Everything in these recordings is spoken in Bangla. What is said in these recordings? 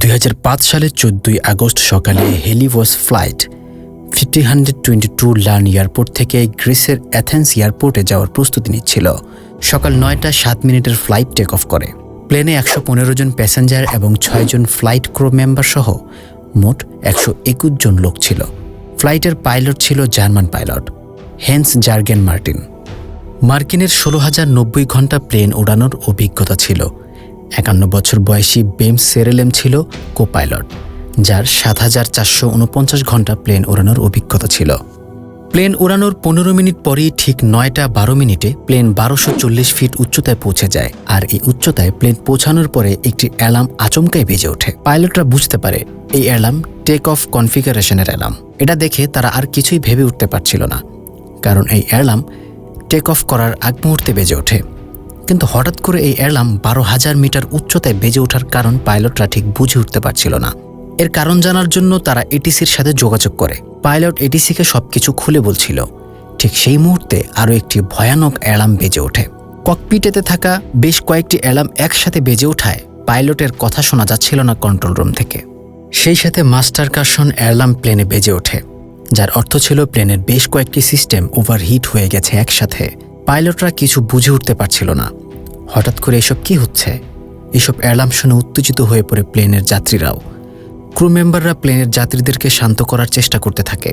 দুই হাজার পাঁচ সালের চোদ্দই আগস্ট সকালে Helios flight fifty hundred twenty two learn airport থেকে গ্রিসের অ্যাথেন্স এয়ারপোর্টে যাওয়ার প্রস্তুতি নিচ্ছিল। সকাল নয়টা সাত মিনিটের ফ্লাইট টেক অফ করে। প্লেনে একশো পনেরো জন প্যাসেঞ্জার এবং ছয়জন ফ্লাইট ক্রু মেম্বার সহ মোট একশো একুশ জন লোক ছিল। ফ্লাইটের পাইলট ছিল German pilot, Hans Jurgen Merten. মার্কিনের ষোলো হাজার নব্বই ঘণ্টা প্লেন ওড়ানোর অভিজ্ঞতা ছিল। একান্ন বছর বয়সী বেম সেরেলেম ছিল কো পাইলট যার সাত হাজার চারশো উনপঞ্চাশ ঘণ্টা প্লেন ওড়ানোর অভিজ্ঞতা ছিল। প্লেন ওড়ানোর পনেরো মিনিট পরেই ঠিক নয়টা বারো মিনিটে প্লেন বারোশো চল্লিশ ফিট উচ্চতায় পৌঁছে যায় আর এই উচ্চতায় প্লেন পৌঁছানোর পরে একটি অ্যালার্ম আচমকাই বেজে ওঠে। পাইলটরা বুঝতে পারে এই অ্যালার্ম টেক অফ কনফিগারেশনের অ্যালার্ম। এটা দেখে তারা আর কিছুই ভেবে উঠতে পারছিল না, কারণ এই অ্যালার্ম টেক অফ করার আগ মুহূর্তে বেজে ওঠে। কিন্তু হঠাৎ করে এই অ্যালার্ম বারো হাজার মিটার উচ্চতায় বেজে ওঠার কারণ পাইলটরা ঠিক বুঝে উঠতে পারছিল না। এর কারণ জানার জন্য তারা এটিসির সাথে যোগাযোগ করে। পাইলট এটিসিকে সবকিছু খুলে বলছিল। ঠিক সেই মুহূর্তে আরও একটি ভয়ানক অ্যালার্ম বেজে ওঠে। ককপিটেতে থাকা বেশ কয়েকটি অ্যালার্ম একসাথে বেজে ওঠায়, পাইলটের কথা শোনা যাচ্ছিল না কন্ট্রোল রুম থেকে। সেই সাথে মাস্টার কার্শন অ্যালার্ম প্লেনে বেজে ওঠে, যার অর্থ ছিল প্লেনের বেশ কয়েকটি সিস্টেম ওভারহিট হয়ে গেছে একসাথে। পাইলটরা কিছু বুঝে উঠতে পারছিল না। হঠাৎ করে এসব কি হচ্ছে? এসব অ্যালার্ম শুনে উত্তেজিত হয়ে পড়ে প্লেনের যাত্রীরাও। ক্রু মেম্বাররা প্লেনের যাত্রীদেরকে শান্ত করার চেষ্টা করতে থাকে।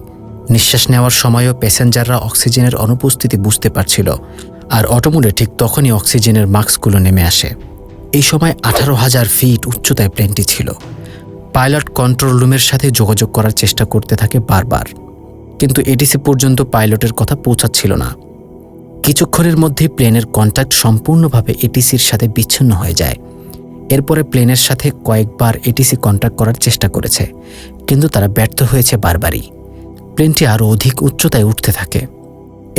নিঃশ্বাস নেওয়ার সময়ও প্যাসেঞ্জাররা অক্সিজেনের অনুপস্থিতি বুঝতে পারছিল, আর অটোমোডে ঠিক তখনই অক্সিজেনের মাস্কগুলো নেমে আসে। এই সময় আঠারো হাজার ফিট উচ্চতায় প্লেনটি ছিল। পাইলট কন্ট্রোল রুমের সাথে যোগাযোগ করার চেষ্টা করতে থাকে বারবার। কিন্তু এটিসি পর্যন্ত পাইলটের কথা পৌঁছাচ্ছিল না। কিছুক্ষণের মধ্যে প্লেনের কন্ট্যাক্ট সম্পূর্ণভাবে এটিসির সাথে বিচ্ছিন্ন হয়ে যায়। এরপরে প্লেনের সাথে কয়েকবার এটিসি কন্ট্যাক্ট করার চেষ্টা করেছে, কিন্তু তারা ব্যর্থ হয়েছে বারবারই। প্লেনটি আরও অধিক উচ্চতায় উঠতে থাকে।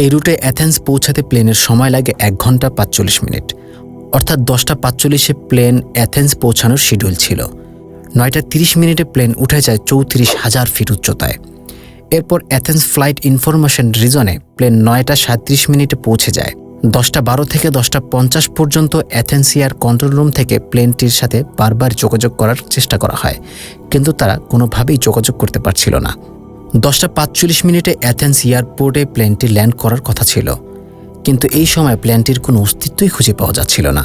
এই রুটে অ্যাথেন্স পৌঁছাতে প্লেনের সময় লাগে এক ঘণ্টা পাঁচচল্লিশ মিনিট। অর্থাৎ দশটা পাঁচচল্লিশে প্লেন অ্যাথেন্স পৌঁছানোর শিডিউল ছিল। নয়টা তিরিশ মিনিটে প্লেন উঠে যায় চৌত্রিশ হাজার ফিট উচ্চতায়। এরপর অ্যাথেন্স ফ্লাইট ইনফরমেশন রিজনে প্লেন নয়টা সাঁত্রিশ মিনিটে পৌঁছে যায়। দশটা বারো থেকে দশটা পঞ্চাশ পর্যন্ত অ্যাথেন্সিয়ার কন্ট্রোল রুম থেকে প্লেনটির সাথে বারবার যোগাযোগ করার চেষ্টা করা হয়, কিন্তু তারা কোনোভাবেই যোগাযোগ করতে পারছিল না। দশটা পাঁচচল্লিশ মিনিটে অ্যাথেন্স এয়ারপোর্টে প্লেনটি ল্যান্ড করার কথা ছিল, কিন্তু এই সময় প্লেনটির কোনো অস্তিত্বই খুঁজে পাওয়া যাচ্ছিল না।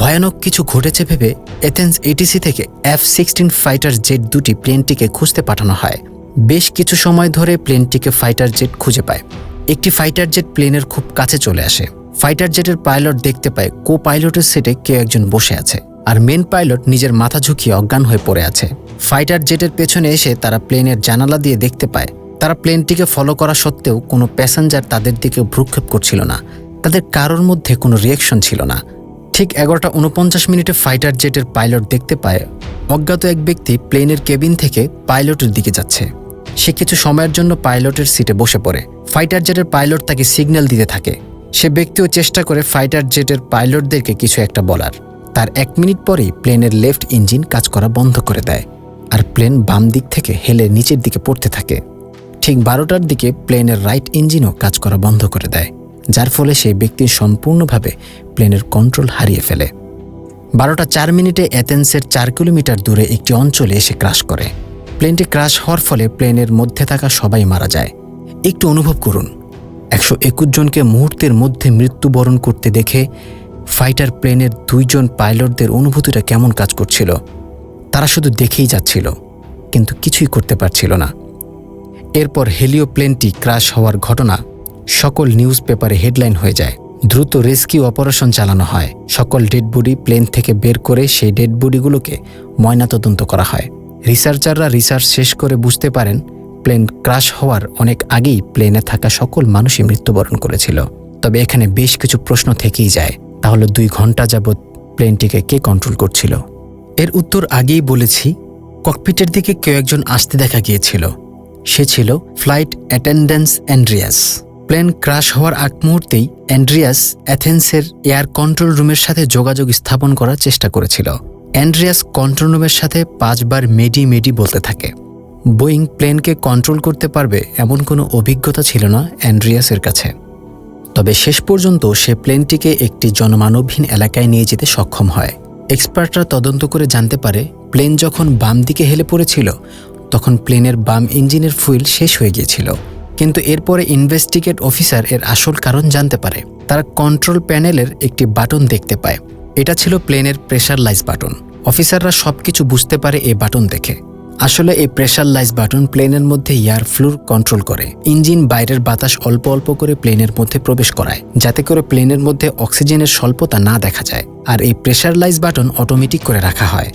ভয়ানক কিছু ঘটেছে ভেবে এথেন্স এটিসি থেকে এফ সিক্সটিন ফাইটার জেট দুটি প্লেনটিকে খুঁজতে পাঠানো হয়। বেশ কিছু সময় ধরে প্লেনটিকে ফাইটার জেট খুঁজে পায়। একটি ফাইটার জেট প্লেনের খুব কাছে চলে আসে। ফাইটার জেটের পাইলট দেখতে পায় কো পাইলটের সেটে কেউ একজন বসে আছে আর মেন পাইলট নিজের মাথা ঝুঁকিয়ে অজ্ঞান হয়ে পড়ে আছে। ফাইটার জেটের পেছনে এসে তারা প্লেনের জানালা দিয়ে দেখতে পায়। তারা প্লেনটিকে ফলো করা সত্ত্বেও কোনো প্যাসেঞ্জার তাদের দিকে ভ্রুক্ষেপ করছিল না। তাদের কারোর মধ্যে কোনো রিয়েকশন ছিল না। ঠিক এগারোটা উনপঞ্চাশ মিনিটে ফাইটার জেটের পাইলট দেখতে পায়। অজ্ঞাত এক ব্যক্তি প্লেনের কেবিন থেকে পাইলটের দিকে যাচ্ছে। সে কিছু সময়ের জন্য পাইলটের সিটে বসে পড়ে। ফাইটার জেটের পাইলট তাকে সিগন্যাল দিতে থাকে। সে ব্যক্তিও চেষ্টা করে ফাইটার জেটের পাইলটদেরকে কিছু একটা বলার। তার এক মিনিট পরেই প্লেনের লেফট ইঞ্জিন কাজ করা বন্ধ করে দেয় আর প্লেন বাম দিক থেকে হেলে নিচের দিকে পড়তে থাকে। ঠিক বারোটার দিকে প্লেনের রাইট ইঞ্জিনও কাজ করা বন্ধ করে দেয়, যার ফলে সেই ব্যক্তি সম্পূর্ণভাবে প্লেনের কন্ট্রোল হারিয়ে ফেলে। বারোটা চার মিনিটে অ্যাথেন্সের চার কিলোমিটার দূরে একটি অঞ্চলে এসে ক্রাশ করে। প্লেনটি ক্রাশ হওয়ার ফলে প্লেনের মধ্যে থাকা সবাই মারা যায়। একটু অনুভব করুন। একশো একুশ জনকে মুহূর্তের মধ্যে মৃত্যুবরণ করতে দেখে ফাইটার প্লেনের দুইজন পাইলটদের অনুভূতিটা কেমন কাজ করছিল। তারা শুধু দেখেই যাচ্ছিল, কিন্তু কিছুই করতে পারছিল না। এরপর হেলিও প্লেনটি ক্রাশ হওয়ার ঘটনা সকল নিউজ পেপারে হেডলাইন হয়ে যায়। দ্রুত রেস্কিউ অপারেশন চালানো হয়। সকল ডেড বডি প্লেন থেকে বের করে সেই ডেড বডিগুলোকে ময়নাতদন্ত করা হয়। রিসার্চাররা রিসার্চ শেষ করে বুঝতে পারেন, প্লেন ক্রাশ হওয়ার অনেক আগেই প্লেনে থাকা সকল মানুষই মৃত্যুবরণ করেছিল। তবে এখানে বেশ কিছু প্রশ্ন থেকেই যায়, তাহলে দুই ঘণ্টা যাবৎ প্লেনটিকে কে কন্ট্রোল করছিল? এর উত্তর আগেই বলেছি, ককপিটের দিকে কেউ একজন আসতে দেখা গিয়েছিল। সে ছিল flight attendance Andreas. Plane crash হওয়ার আগ মুহূর্তেই অ্যান্ড্রিয়াস অ্যাথেন্সের এয়ার কন্ট্রোল রুমের সাথে যোগাযোগ স্থাপন করার চেষ্টা করেছিল। অ্যান্ড্রিয়াস কন্ট্রোল রুমের সাথে পাঁচবার মেডি মেডি বলতে থাকে। বোয়িং প্লেনকে কন্ট্রোল করতে পারবে এমন কোনো অভিজ্ঞতা ছিল না অ্যান্ড্রিয়াসের কাছে। তবে শেষ পর্যন্ত সে প্লেনটিকে একটি জনমানবহীন এলাকায় নিয়ে যেতে সক্ষম হয়। এক্সপার্টরা তদন্ত করে জানতে পারে, প্লেন যখন বাম দিকে হেলে পড়েছিল, তখন প্লেনের বাম ইঞ্জিনের ফুয়েল শেষ হয়ে গিয়েছিল। কিন্তু এরপরে ইনভেস্টিগেট অফিসার এর আসল কারণ জানতে পারে। তারা কন্ট্রোল প্যানেলের একটি বাটন দেখতে পায়। এটা ছিল প্লেনের প্রেশার লাইজ বাটন। অফিসাররা সব কিছু বুঝতে পারে এ বাটন দেখে। আসলে এই প্রেশার লাইজ বাটন প্লেনের মধ্যে এয়ার ফ্লুর কন্ট্রোল করে। ইঞ্জিন বাইরের বাতাস অল্প অল্প করে প্লেনের মধ্যে প্রবেশ করায়, যাতে করে প্লেনের মধ্যে অক্সিজেনের স্বল্পতা না দেখা যায়। আর এই প্রেশার লাইজ বাটন অটোমেটিক করে রাখা হয়।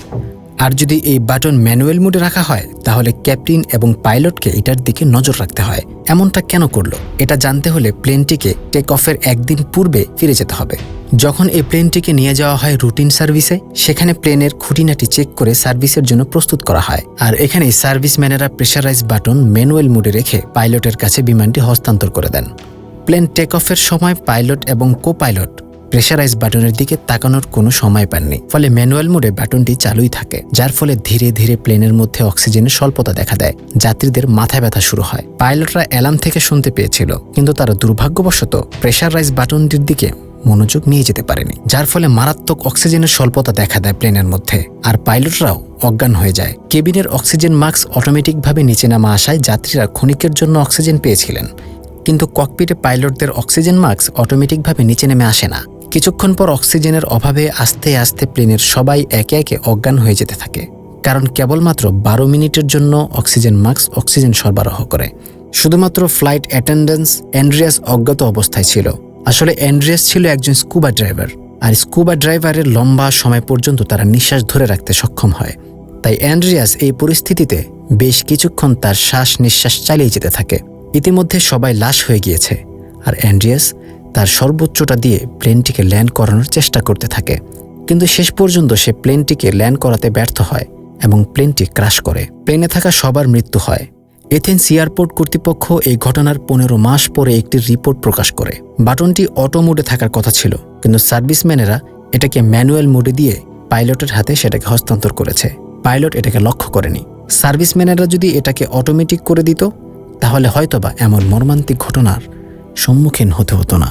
আর যদি এই বাটন ম্যানুয়াল মোডে রাখা হয়, তাহলে ক্যাপ্টেন এবং পাইলটকে এটার দিকে নজর রাখতে হয়। এমনটা কেন করল? এটা জানতে হলে প্লেনটিকে টেক অফের একদিন পূর্বে ফিরে যেতে হবে। যখন এই প্লেনটিকে নিয়ে যাওয়া হয় রুটিন সার্ভিসে, সেখানে প্লেনের খুঁটিনাটি চেক করে সার্ভিসের জন্য প্রস্তুত করা হয়। আর এখানে সার্ভিসম্যানেরা প্রেশারাইজ বাটন ম্যানুয়াল মোডে রেখে পাইলটের কাছে বিমানটি হস্তান্তর করে দেন। প্লেন টেক অফের সময় পাইলট এবং কো পাইলট প্রেশারাইজ বাটনের দিকে তাকানোর কোনো সময় পাননি। ফলে ম্যানুয়াল মোডে বাটনটি চালুই থাকে, যার ফলে ধীরে ধীরে প্লেনের মধ্যে অক্সিজেনের স্বল্পতা দেখা দেয়। যাত্রীদের মাথা ব্যথা শুরু হয়। পাইলটরা অ্যালার্ম থেকে শুনতে পেয়েছিল, কিন্তু তারা দুর্ভাগ্যবশত প্রেশারাইজ বাটনটির দিকে মনোযোগ নিয়ে যেতে পারেনি, যার ফলে মারাত্মক অক্সিজেনের স্বল্পতা দেখা দেয় প্লেনের মধ্যে, আর পাইলটরাও অজ্ঞান হয়ে যায়। কেবিনের অক্সিজেন মাস্ক অটোমেটিকভাবে নিচে নামা আসায় যাত্রীরা ক্ষণিকের জন্য অক্সিজেন পেয়েছিলেন, কিন্তু ককপিটে পাইলটদের অক্সিজেন মাস্ক অটোমেটিকভাবে নিচে নেমে আসে না। কিছুক্ষণ পর অক্সিজেনের অভাবে আস্তে আস্তে প্লেনের সবাই একে একে অজ্ঞান হয়ে যেতে থাকে, কারণ কেবলমাত্র বারো মিনিটের জন্য অক্সিজেন মাস্ক, অক্সিজেন সরবরাহ করে। শুধুমাত্র ফ্লাইট অ্যাটেন্ডেন্স অ্যান্ড্রিয়াস অজ্ঞাত অবস্থায় ছিল। আসলে অ্যান্ড্রিয়াস ছিল একজন স্কুবা ড্রাইভার, আর স্কুবা ড্রাইভারের লম্বা সময় পর্যন্ত তারা নিঃশ্বাস ধরে রাখতে সক্ষম হয়। তাই অ্যান্ড্রিয়াস এই পরিস্থিতিতে বেশ কিছুক্ষণ তার শ্বাস নিঃশ্বাস চালিয়ে যেতে থাকে। ইতিমধ্যে সবাই লাশ হয়ে গিয়েছে, আর অ্যান্ড্রিয়াস তার সর্বোচ্চটা দিয়ে প্লেনটিকে ল্যান্ড করানোর চেষ্টা করতে থাকে। কিন্তু শেষ পর্যন্ত সে প্লেনটিকে ল্যান্ড করাতে ব্যর্থ হয় এবং প্লেনটি ক্রাশ করে। প্লেনে থাকা সবার মৃত্যু হয়। এথেন্স এয়ারপোর্ট কর্তৃপক্ষ এই ঘটনার পনেরো মাস পরে একটি রিপোর্ট প্রকাশ করে। বাটনটি অটো মোডে থাকার কথা ছিল, কিন্তু সার্ভিসম্যানেরা এটাকে ম্যানুয়াল মোডে দিয়ে পাইলটের হাতে সেটাকে হস্তান্তর করেছে। পাইলট এটাকে লক্ষ্য করেনি। সার্ভিসম্যানেরা যদি এটাকে অটোমেটিক করে দিত, তাহলে হয়তোবা এমন মর্মান্তিক ঘটনার সম্মুখীন হতে হতো না।